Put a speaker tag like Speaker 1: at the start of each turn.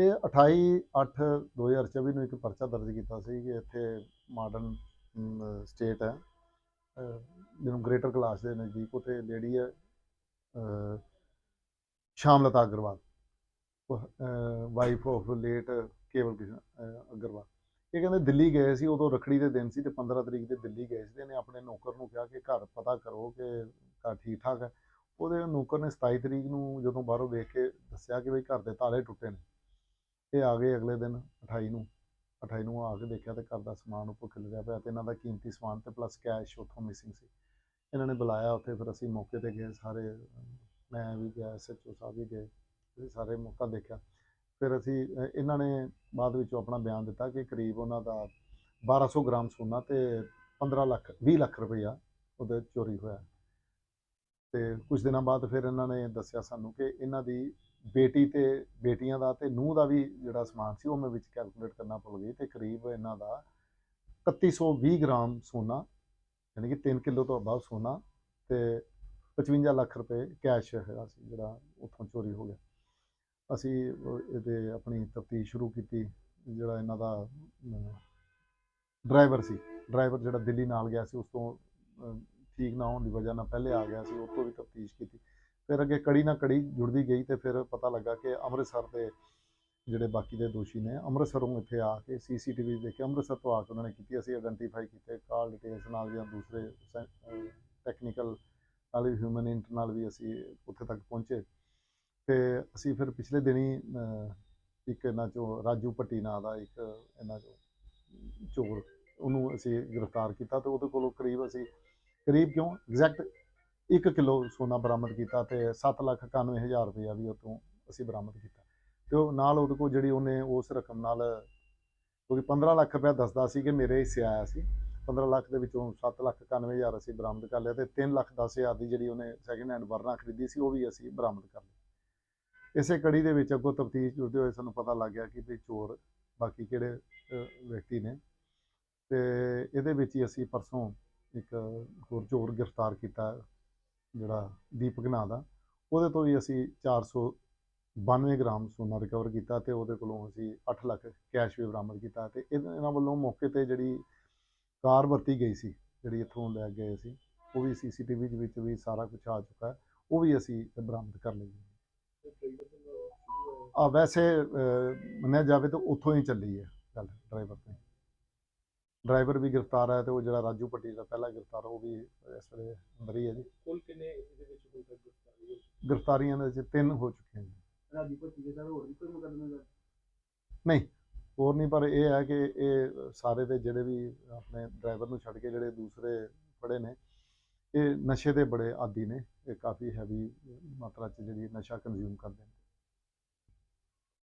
Speaker 1: ਇਹ 28 8 2024 ਨੂੰ ਇੱਕ ਪਰਚਾ ਦਰਜ ਕੀਤਾ ਸੀ ਕਿ ਇੱਥੇ ਮਾਡਰਨ ਸਟੇਟ ਹੈ। ਜਿਹਨੂੰ ਗ੍ਰੇਟਰ ਕਲਾਸ ਦੇ ਨਜ਼ਦੀਕ ਉੱਥੇ ਲੇਡੀ ਹੈ Shamalta Agarwal wife of late Kewal Krishan Agarwal. ਇਹ ਕਹਿੰਦੇ ਦਿੱਲੀ ਗਏ ਸੀ, ਉਦੋਂ ਰਖੜੀ ਦੇ ਦਿਨ ਸੀ ਤੇ 15 ਤਰੀਕ ਦੇ ਦਿੱਲੀ ਗਏ ਸੀ ਤੇ ਇਹਨੇ ਆਪਣੇ ਨੌਕਰ ਨੂੰ ਕਿਹਾ ਕਿ ਘਰ ਪਤਾ ਕਰੋ ਕਿ ਘਰ ਠੀਕ ਠਾਕ ਹੈ। ਉਹਦੇ ਨੌਕਰ ਨੇ 27 ਤਰੀਕ ਨੂੰ ਜਦੋਂ ਬਾਹਰੋਂ ਵੇਖ ਕੇ ਦੱਸਿਆ ਕਿ ਬਈ ਘਰ ਦੇ ਤਾਲੇ ਟੁੱਟੇ ਨੇ। ਇਹ ਆ ਗਏ ਅਗਲੇ ਦਿਨ 28 ਨੂੰ 28 ਨੂੰ ਆ ਕੇ ਦੇਖਿਆ ਤੇ ਘਰ ਦਾ ਸਮਾਨ ਉੱਪਰ ਖਿਲਰਿਆ ਪਿਆ ਤੇ ਇਹਨਾਂ ਦਾ ਕੀਮਤੀ ਸਮਾਨ ਤੇ ਪਲੱਸ ਕੈਸ਼ ਉੱਥੋਂ ਮਿਸਿੰਗ ਸੀ। ਇਹਨਾਂ ਨੇ ਬੁਲਾਇਆ ਉੱਥੇ, ਫਿਰ ਅਸੀਂ ਮੌਕੇ ਤੇ ਗਏ ਸਾਰੇ, ਮੈਂ ਵੀ ਗਿਆ ਐਸਐਚਓ ਸਾਹਿਬ ਵੀ ਗਏ, ਅਸੀਂ ਸਾਰੇ ਮੌਕਾ ਦੇਖਿਆ। ਫਿਰ ਅਸੀਂ, ਇਹਨਾਂ ਨੇ ਬਾਅਦ ਵਿੱਚ ਆਪਣਾ ਬਿਆਨ ਦਿੱਤਾ ਕਿ ਕਰੀਬ ਉਹਨਾਂ ਦਾ 1200 ਗ੍ਰਾਮ ਸੋਨਾ ਤੇ 15 ਲੱਖ 20 ਲੱਖ ਰੁਪਈਆ ਉਹਦੇ ਚੋਰੀ ਹੋਇਆ। ਤੇ ਕੁਝ ਦਿਨਾਂ ਬਾਅਦ ਫਿਰ ਇਹਨਾਂ ਨੇ ਦੱਸਿਆ ਸਾਨੂੰ ਕਿ ਇਹਨਾਂ ਦੀ ਬੇਟੀ ਤੇ, ਬੇਟੀਆਂ ਦਾ ਤੇ ਨੂੰਹ ਦਾ ਵੀ ਜਿਹੜਾ ਸਮਾਨ ਸੀ ਉਹ ਮੈਂ ਵਿੱਚ ਕੈਲਕੂਲੇਟ ਕਰਨਾ ਭੁੱਲ ਗਈ ਤੇ ਕਰੀਬ ਇਹਨਾਂ ਦਾ 3120 ਗ੍ਰਾਮ ਸੋਨਾ, ਯਾਨੀ ਕਿ 3 ਕਿਲੋ ਤੋਂ ਅਬਵ ਸੋਨਾ ਤੇ 55 ਲੱਖ ਰੁਪਏ ਕੈਸ਼ ਹੈਗਾ ਸੀ ਜਿਹੜਾ ਉੱਥੋਂ ਚੋਰੀ ਹੋ ਗਿਆ। ਅਸੀਂ ਇਹਦੇ ਆਪਣੀ ਤਫਤੀਸ਼ ਸ਼ੁਰੂ ਕੀਤੀ, ਜਿਹੜਾ ਇਹਨਾਂ ਦਾ ਡਰਾਈਵਰ ਸੀ। ਡਰਾਈਵਰ ਜਿਹੜਾ ਦਿੱਲੀ ਨਾਲ ਗਿਆ ਸੀ, ਉਸ ਤੋਂ ਠੀਕ ਨਾ ਹੋਣ ਦੀ ਵਜ੍ਹਾ ਨਾਲ ਪਹਿਲੇ ਆ ਗਿਆ ਸੀ, ਉਸ ਤੋਂ ਵੀ ਤਫਤੀਸ਼ ਕੀਤੀ। ਫਿਰ ਅੱਗੇ ਕੜੀ ਨਾਲ ਕੜੀ ਜੁੜਦੀ ਗਈ ਤੇ ਫਿਰ ਪਤਾ ਲੱਗਾ ਕਿ ਅੰਮ੍ਰਿਤਸਰ ਦੇ ਜਿਹੜੇ ਬਾਕੀ ਦੇ ਦੋਸ਼ੀ ਨੇ, ਅੰਮ੍ਰਿਤਸਰੋਂ ਇੱਥੇ ਆ ਕੇ ਸੀਸੀਟੀਵੀ ਦੇਖੇ ਅੰਮ੍ਰਿਤਸਰ ਤੋਂ ਆ ਕੇ ਉਹਨਾਂ ਨੇ ਕੀਤੀ, ਅਸੀਂ ਆਇਡੈਂਟੀਫਾਈ ਕੀਤੇ ਕਾਲ ਡਿਟੇਲਸ ਨਾਲ ਜਾਂ ਦੂਸਰੇ ਟੈਕਨੀਕਲ ਨਾਲ ਵੀ ਹਿਊਮਨ ਇੰਟ ਨਾਲ ਵੀ ਅਸੀਂ ਉੱਥੇ ਤੱਕ ਪਹੁੰਚੇ। ਤੇ ਅਸੀਂ ਫਿਰ ਪਿਛਲੇ ਦਿਨੀ ਇੱਕ ਇਹਨਾਂ ਚੋਂ ਰਾਜੂ ਭੱਟੀ ਨਾਂ ਦਾ ਇੱਕ ਇਹਨਾਂ ਚੋਂ ਚੋਰ, ਉਹਨੂੰ ਅਸੀਂ ਗ੍ਰਿਫਤਾਰ ਕੀਤਾ ਤੇ ਉਹਦੇ ਕੋਲੋਂ ਕਰੀਬ ਅਸੀਂ, ਕਰੀਬ ਕਿਉਂ? ਐਗਜ਼ੈਕਟ 1 ਕਿਲੋ ਸੋਨਾ ਬਰਾਮਦ ਕੀਤਾ ਤੇ 7 ਲੱਖ 91 ਹਜ਼ਾਰ ਰੁਪਇਆ ਵੀ ਉਤੋਂ ਅਸੀਂ ਬਰਾਮਦ ਕੀਤਾ। ਤੇ ਉਹ ਨਾਲ ਉਹਦੇ ਕੋਲ ਜਿਹੜੀ ਉਹਨੇ ਉਸ ਰਕਮ ਨਾਲ ਕਿਉਂਕਿ 15 ਲੱਖ ਰੁਪਇਆ ਦੱਸਦਾ ਸੀ ਕਿ ਮੇਰੇ ਹਿੱਸੇ ਆਇਆ ਸੀ 15 ਲੱਖ ਦੇ ਵਿੱਚੋਂ 7 ਲੱਖ 91 ਹਜ਼ਾਰ ਅਸੀਂ ਬਰਾਮਦ ਕਰ ਲਿਆ ਤੇ 3 ਲੱਖ 10 ਹਜ਼ਾਰ ਦੀ ਜਿਹੜੀ ਉਹਨੇ ਸੈਕਿੰਡ ਹੈਂਡ ਵਰਨਾ ਖਰੀਦੀ ਸੀ, ਉਹ ਵੀ ਅਸੀਂ ਬਰਾਮਦ ਕਰ ਲਈ ਇਸੇ ਕੜੀ ਦੇ ਵਿੱਚ ਅੱਗੋਂ ਤਫਤੀਸ਼ ਜੁੜਦੇ ਹੋਏ ਸਾਨੂੰ ਪਤਾ ਲੱਗ ਗਿਆ ਕਿ ਵੀ ਚੋਰ ਬਾਕੀ ਕਿਹੜੇ ਵਿਅਕਤੀ ਨੇ। ਤੇ ਇਹਦੇ ਵਿੱਚ ਹੀ ਅਸੀਂ ਪਰਸੋਂ ਇੱਕ ਹੋਰ ਚੋਰ ਗ੍ਰਿਫਤਾਰ ਕੀਤਾ। ਜਿਹੜਾ ਦੀਪਕ ਨਾਂ ਦਾ ਉਹਦੇ ਤੋਂ ਵੀ ਅਸੀਂ 492 ਗ੍ਰਾਮ ਸੋਨਾ ਰਿਕਵਰ ਕੀਤਾ ਤੇ ਉਹਦੇ ਕੋਲੋਂ ਅਸੀਂ 8 ਲੱਖ ਕੈਸ਼ ਵੀ ਬਰਾਮਦ ਕੀਤਾ ਤੇ ਇਹਨਾਂ ਵੱਲੋਂ ਮੌਕੇ ਤੇ ਜਿਹੜੀ ਕਾਰ ਵਰਤੀ ਗਈ ਸੀ ਜਿਹੜੀ ਇੱਥੋਂ ਲੈ ਗਏ ਸੀ ਉਹ ਵੀ ਸੀਸੀਟੀਵੀ ਦੇ ਵਿੱਚ ਵੀ ਸਾਰਾ ਕੁਝ ਆ ਚੁੱਕਾ ਹੈ ਉਹ ਵੀ ਅਸੀਂ ਬਰਾਮਦ ਕਰ ਲਈ ਆ ਵੈਸੇ ਮੰਨਿਆ ਜਾਵੇ ਤਾਂ ਉੱਥੋਂ ਹੀ ਚੱਲੀ ਹੈ ਗੱਲ ਡਰਾਈਵਰ ਤੇ। ਡਰਾਈਵਰ ਵੀ ਗ੍ਰਿਫਤਾਰ ਹੈ ਤੇ ਉਹ ਜਿਹੜਾ ਰਾਜੂ ਪੱਟੀ ਦਾ ਪਹਿਲਾ ਗ੍ਰਿਫਤਾਰ ਉਹ ਵੀ ਇਸ ਵੇਲੇ ਅੰਦਰ ਹੀ ਹੈ ਜੀ।
Speaker 2: ਕੁੱਲ ਕਿੰਨੇ ਇਹਦੇ ਵਿੱਚ ਕੋਈ ਗ੍ਰਿਫਤਾਰੀ ਹੋਈ?
Speaker 1: ਗ੍ਰਿਫਤਾਰੀਆਂ ਦੇ ਵਿੱਚ ਤਿੰਨ ਹੋ ਚੁੱਕੀਆਂ ਜੀ।
Speaker 2: ਰਾਜੀ ਭੱਟੀ ਦੇ ਸਰ ਹੋਰ ਵੀ ਕੋਈ ਮੁਕੱਦਮੇ ਦਰਜ?
Speaker 1: ਨਹੀਂ ਹੋਰ ਨਹੀਂ ਪਰ ਇਹ ਹੈ ਕਿ ਇਹ ਸਾਰੇ ਦੇ ਜਿਹੜੇ ਵੀ ਆਪਣੇ ਡਰਾਈਵਰ ਨੂੰ ਛੱਡ ਕੇ ਜਿਹੜੇ ਦੂਸਰੇ ਫੜੇ ਨੇ ਇਹ ਨਸ਼ੇ ਦੇ ਬੜੇ ਆਦੀ ਨੇ ਇਹ ਕਾਫੀ ਹੈਵੀ ਮਾਤਰਾ 'ਚ ਜਿਹੜੀ ਨਸ਼ਾ ਕੰਜ਼ਿਊਮ ਕਰਦੇ ਨੇ।